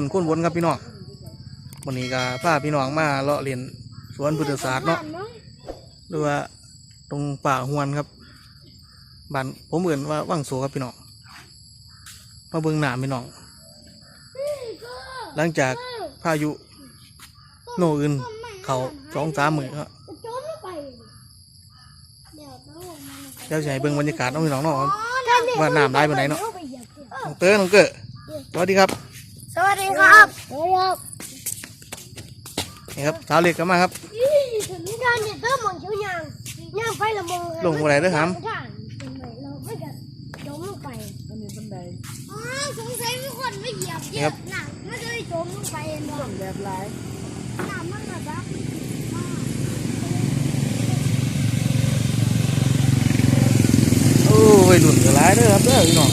นมต้นข้นวนครับพี่น้องวันนี้ก็พาพี่น้องมาเลาะเรียนสวนพุทธศาสตร์เนาะหรือว่าตรงป่าหวนครับบ้านผมเอื่นว่าว่างโสครับพี่น้องมาเบิ่งหนามพี่น้องหลังจากพายุโนอื่นเขาสองสามมือครับเดี๋ยวต้าเดี๋ยวจะให้เบิ่งบรรยากาศน้องพี่น้องเนาะว่าน้ำได้ปานไหนเนาะเหยียบเถอะน้องเต๋อน้องเกอสวัสดีครับ ครับสวัสดีครับนี่ครับสาวเล็กก็มาครับอีถึงการเนี่ยเติมมองเชียวยางยางไปละมองลงบ่ได้เด้อครับเราไม่จะจมลงไปอันนี้บันไดอ๋อสงสัยมีคนไม่เหยียบเยครัอะบหนักมันจะได้จมลงไปเองเนาะแบบหลายหนักมันแบบว่าโอ้ยรุ่นก็หลายเด้อครับเด้อพี่น้อง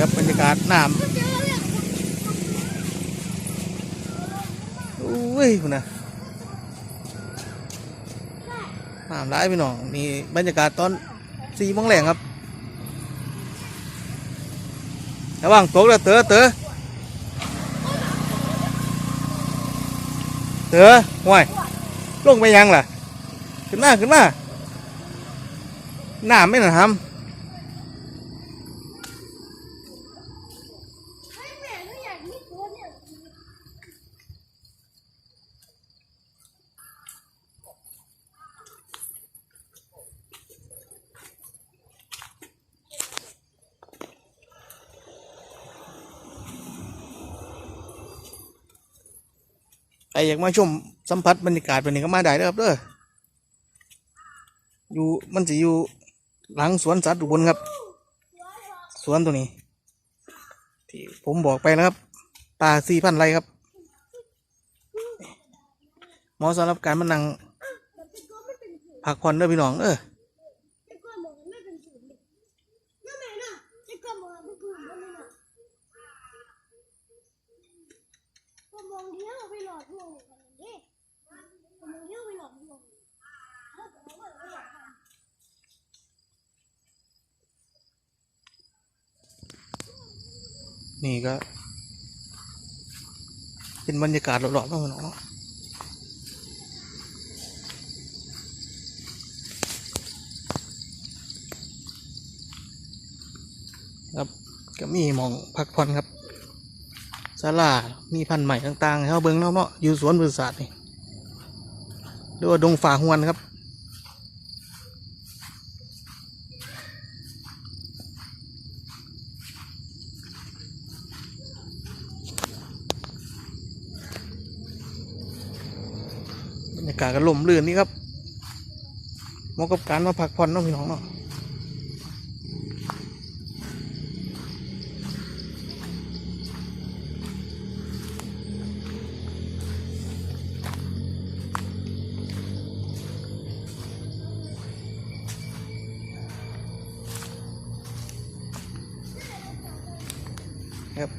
ครับบรรยากาศน้ก็เจอเลยำโอ้ยคุณนะน้ำหลายพี่น้องนี่บรรยากาศตอนสี่โมงแรงครับระวังตกแล้วเต๋อเต๋อเต๋อห่วยลงไปยังล่ะ ขึ้นมาขึ้นมาน้ำไม่หนาทเฮ้ยแม่ก็อยากมีตัวเนี่ยำใค รอยากมาชมสัมผัสบรรยากาศแบบนี้ก็มาได้เด้อครับเด้ออยู่มันจะอยู่หลังสวนสัตว์อุบลครับ สวนตัวนี้ ที่ผมบอกไปนะครับป่าสี่พันไรครับเหมาะสำหรับการมานั่งพักผ่อนเด้อพี่น้องเออ ไอ้ก้อนบอกมันไม่เป็นศูนย์เลยนั่นแหละนะไอ้ก้อนบอกมันเป็นศูนย์นั่นน่ะก็มองเที่ยวไปหลอดลวงกันนี่ก็มองเที่ยวไปหลอดลวงแล้วแต่ว่าเราอยากทำ นี่ก็ เป็นบรรยากาศหลอดๆเนาะพี่น้องเนาะครับก็มีมองพักผ่อนครับศาลามีพันธุ์ใหม่ต่างๆให้เขาเบิ้งเนาะเนาะอยู่สวนบริษัทนี่หรือว่าดงฝ่าหวนครับากาศก็ลมลื่นนี่ครับเหมาะกับการมาพักผ่อนเนาะพี่น้องเนาะครับ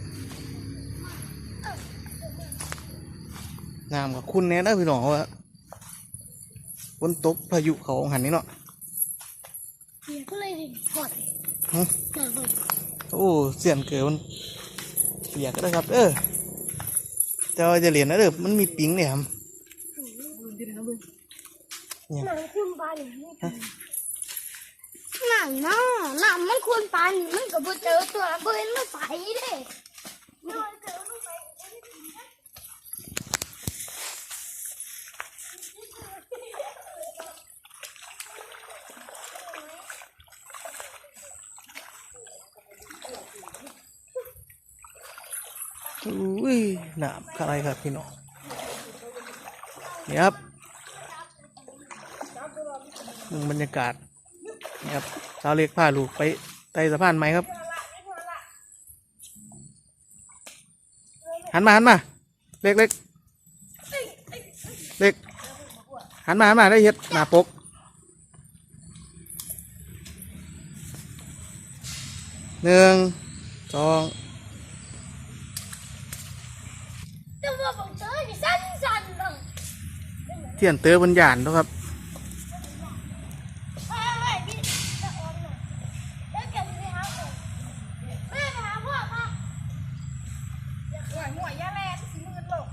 น้ำกับคุณแน่นะพี่น้องว่า ฝนตกพายุเขาหันนี่เนาะเสียก็เลยถอดหึหนักเลยโอ้เสียนเกิดมันเปียกก็ได้ครับ เออแต่ว่าจะเหรียญนะเด้อมันมีปิงเนี่ยครับหนังคุณปลาเนี่ยหนังเนาะหนังมันคุณปลานี่มันก็บ่เจอตัวเบิ่นมันใสเด้นอนเจอมันไปอุ้ย หนามอะไรครับพี่น้องนี่ครับมึงบรรยากาศนี่ครับชาวเล็กพาลูกไปไต่สะพานไหมครับ หันมาหันมา เล็กเล็กเล็กหันมาหันมาได้เห็ดหน้าปกหนึ่งสอง ทียนเตอร์บนยานเนาะครับเฮ้ยพี่จะออกหน่อยแล้วแกจะไปหาพ่อแม่ไปหาพ่อมา หัวหัวยาแรงสีมืดโลก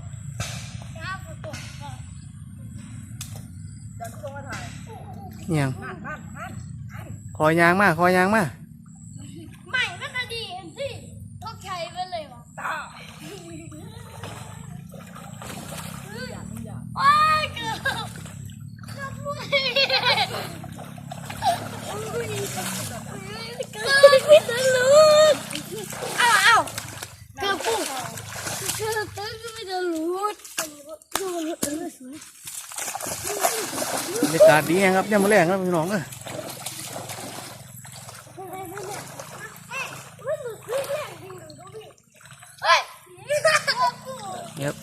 ไปหาพ่อตัวก่อน เดี๋ยวกูลงมาถ่าย เนียง นั่นนั่นนั่นนั่น คอยางมาคอยางมา ไม่มันก็ดีสิต้องใช้ไปเลยวะ ตา บรรยากาศดี แฮงครับเนี่ยมาแรงครับพี่น้องเอ้ยเนี่ยครับ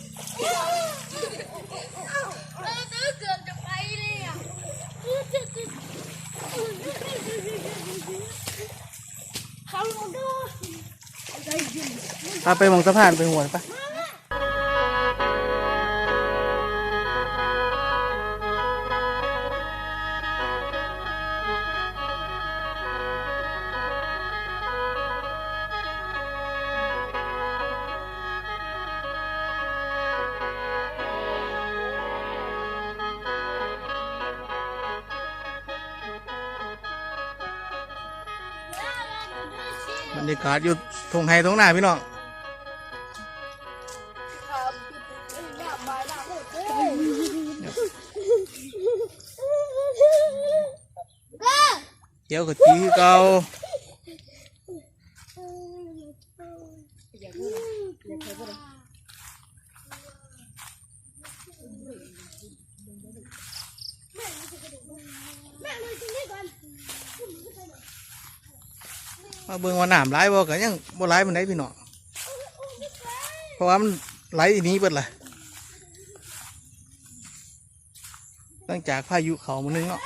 เขาดูพาไปมองสะพานไปหัวป บรรยากาศอยู่ทงไฮทงหน้าพี่น้องเดี๋ยวก็ตีเก่า แม่เลยกินนี่ก่อน มาเบิ่งว่าน้ำไหลบ่ก็ยังบ่ไหลมันได้พี่น้องเพราะว่ามันไหลนี้เบิดละหลังจากพายุเขามานึงเนาะ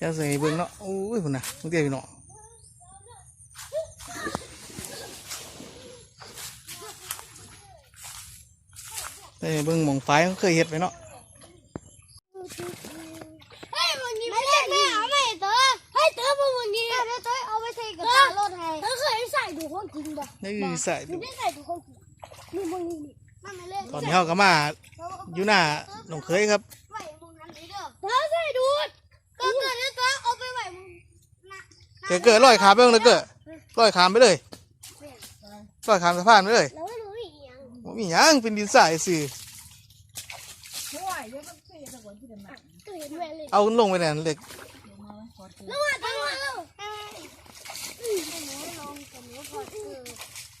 จะใส่เบิ่งเนาะโอ้ยพุ่นน่ะมึงเตี้ยพี่น้องเบิ่งหมองไฟเขาเคยเฮ็ดไปเนาะ เฮ้ยวันนี้ไม่เล่นไม่เอาไม่เต๋อเฮ้ยเต๋อพวกวันนี้เต๋อเต๋อเอาไปใส่กระเป๋ารถให้เต๋อเคยใส่ดูของจริงป่ะ นี่คือใส่ไม่ได้ใส่ดูของจริงนี่มึงนี่นี่มันไม่เล่นตอนนี้เขาก็มาอยู่หน้าหนองเคยครับไหวมึงนั้นเลยเด้อเต๋อใส่ดูดก็เกิดแล้วเต๋อเอาไปไหวมึงนะเกิดเกิดลอยขามไปเลยเกิดลอยขามไปเลยลอยขามสะพานไปเลยแล้วไม่รู้อีกอย่างบ่มีหยังเป็นดินทรายสิห่วยเดี๋ยวมันเคยจะหวนที่เดินมาก็เห็นแม่เลยเอาลงไปนั่นเหล็ก แล้วว่าเต๋อมาแล้วอืมไอ้หนูลองกับหนูพอ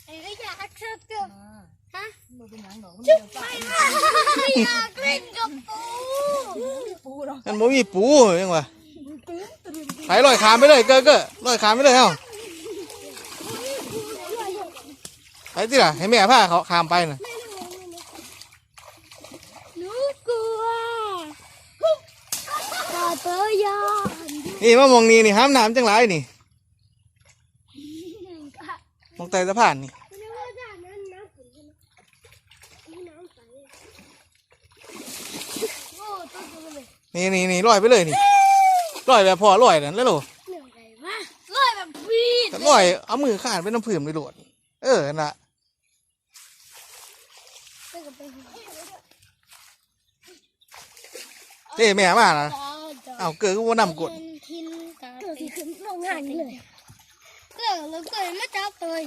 เออไอ้ก็อยากเชิดเจอฮะมันเป็นหยังดอกมันเดินไปอยากเล่นกับปูปูดอมันบ่มีปูยังวะไปลอยขามไปเลยเกิดเกิดลอยขามไปเลยเอ้าไปที่ล่ะให้แม่พาเขาขามไปน่ะหนูกลัวตาเตยานนี่มามองนี่นี่ห้ามน้ำจังไรนี่มองใต้สะพานนี่ ไม่ว่าจะนั้นน้ำขุ่นใช่ไหมนี่น้ำใสโอ้ตัวตัวเลย นี่นี่นี่ลอยไปเลยนี่ลอยแบบพอลอยนั่นแล้วโหลเหนื่อยไงวะลอยแบบพีดแต่ลอยเอามือข้านไปน้ำผื่นไปโหลดเออนั่นน่ะไปกับไปเจ้แม่มานะจ้าจ้าเอาเกิดก็ว่านำกดเป็นทินกาเกิดที่ขึ้นโรงงานนี่เลยเกิดแล้วเกิดมาจับเลย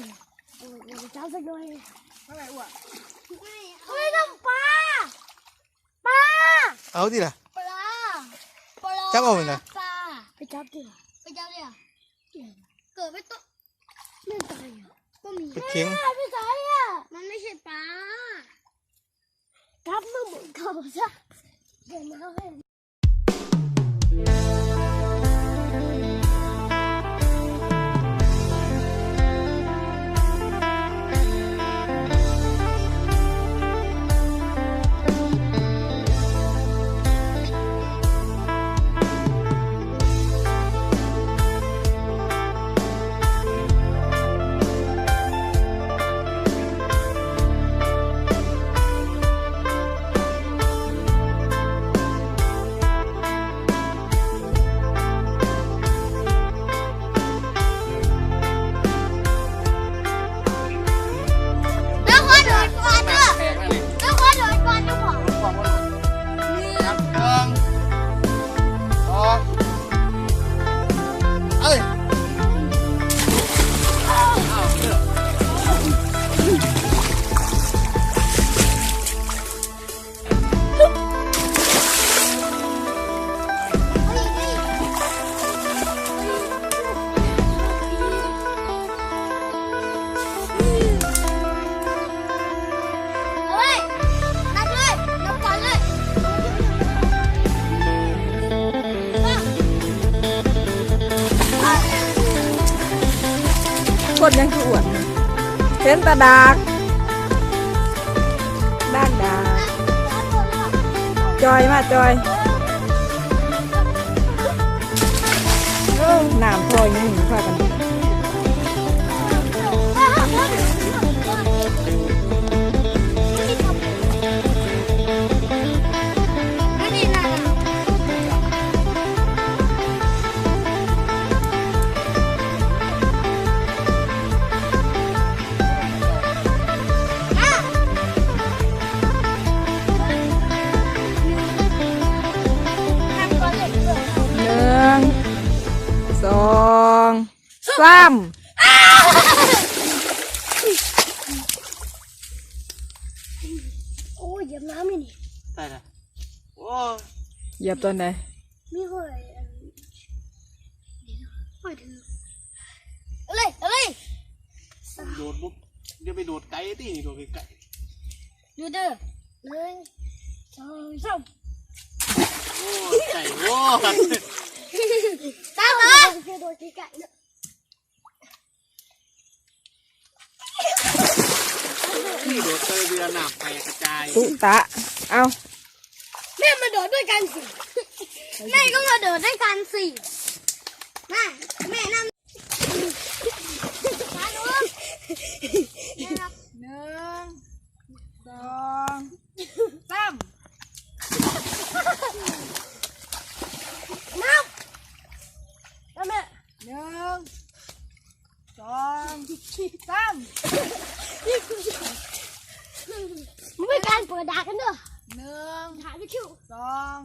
เออจับสักหน่อยเท่าไหร่อ้วเฮ้ยทำปลาปลาเอาที่ล่ะปลาปลา จับเอาไปเลยปลาไปจับดิไปจับดิอะเกิดไม่ต้องไม่ตายอะก็มีไปเข็งไม่ตายอะมันไม่ใช่ปลาจับมือหมุนเขาซะเดี๋ยวมาให้ เห็นแตาด อ้ยเหยียบน้ำนี่นี่ได้ละโอ้เหยียบตอนไหนมีหอยอันหอยถืออะไรอะไรโดดปุ๊บเดี๋ยวไปโดดไกลตีนี่โดดไกลดูเด้อหนึ่งสองสามโอ้ไก่โอ้ตามมาคือโดนไก่เนี่ นี่โดดเตยเรือหนักไปกระจายตุตะ เอาแม่มาโดดด้วยกันสิ แม่ก็มาโดดด้วยกันสิ แม่แม่นั่งมาดูแม่ครับ หนึ่งสองสาม นับแล้วแม่ หนึ่งสองสาม มันเป็นการเปิดดากันเด้อ หนึ่ง ถ่ายไปคิว สอง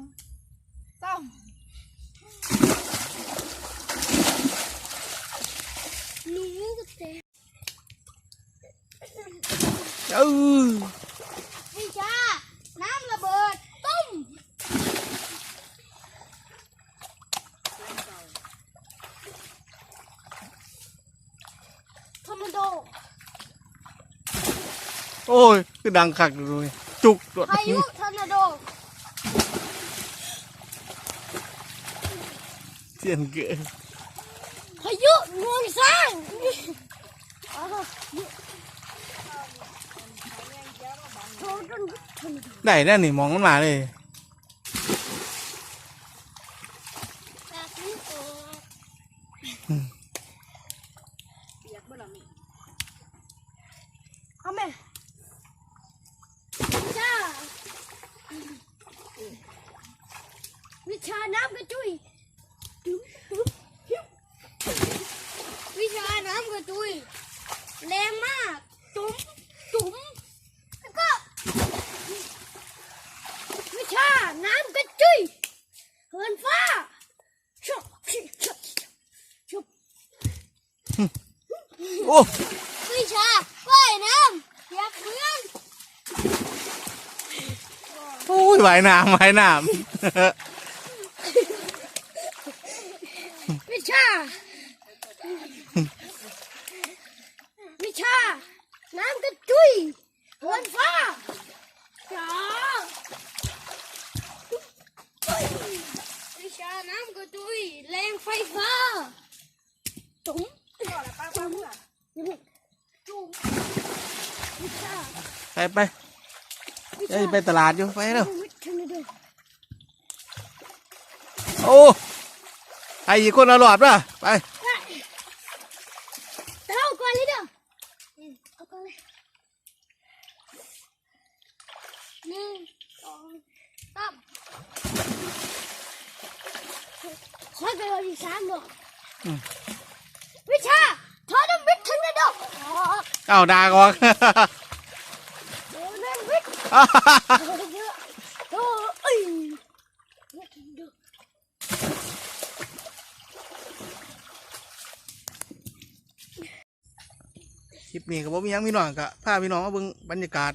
สาม หนูก็เตะ เออ พี่จ้าน้ำระเบิดตุ้มทอร์นาโด โอ้ย คือดังคักดูนี่จุกโดดพายุทอร์นาโดเสียนเกอพายุงวงสร้างอ้าวโดนจนทอร์นาโดได้แน่นี่มองมันมาเลยแบบนี้ออกเอาแม่จ้า วิชาน้ำกระจุยวิชาน้ำกระจุยแรงมากจุ๋มจุ๋มแล้วก็ วิชาน้ำกระจุยเหินฟ้าชุบชุบชุบชุบโอ้วิชาว่ายน้ำอยากเพื่อนโอ้ยว่ายน้ำว่ายน้วิชาวิชาน้ำ กระจุยเหินฟ้าจ้าวิชาน้ำกระจุยแรงไฟฟ้าจุ๋มจุ๋มจุ๋มวิชาำไปไปเอ้ยไปตลาดอยู่ไปแล้ววิชานาโดโอ้ ไอ้อีกคนเอาหลอดป่ะไปได้แต่เอาก่อนเลยเด้ออืมเอาก่อนเลยหนึ่งสองสามขอเกิดอีกสามดอกอืมวิชาทอน้ำวิทย์ทั้งนั้นดอกอ๋อเอาดากออกเดี๋ยวน้ำวิทย์เยอะโอ้เอ้ยวิทย์ดอก คลิปนี้ก็บ่มีหยังพี่น้องกะพาพี่น้องมาเบิ่งบรรยากาศ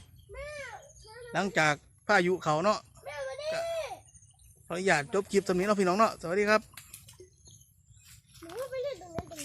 หลังจากพายุเขาเนาะขออนุญาตจบคลิปตรงนี้เนาะพี่น้องเนาะสวัสดีครับ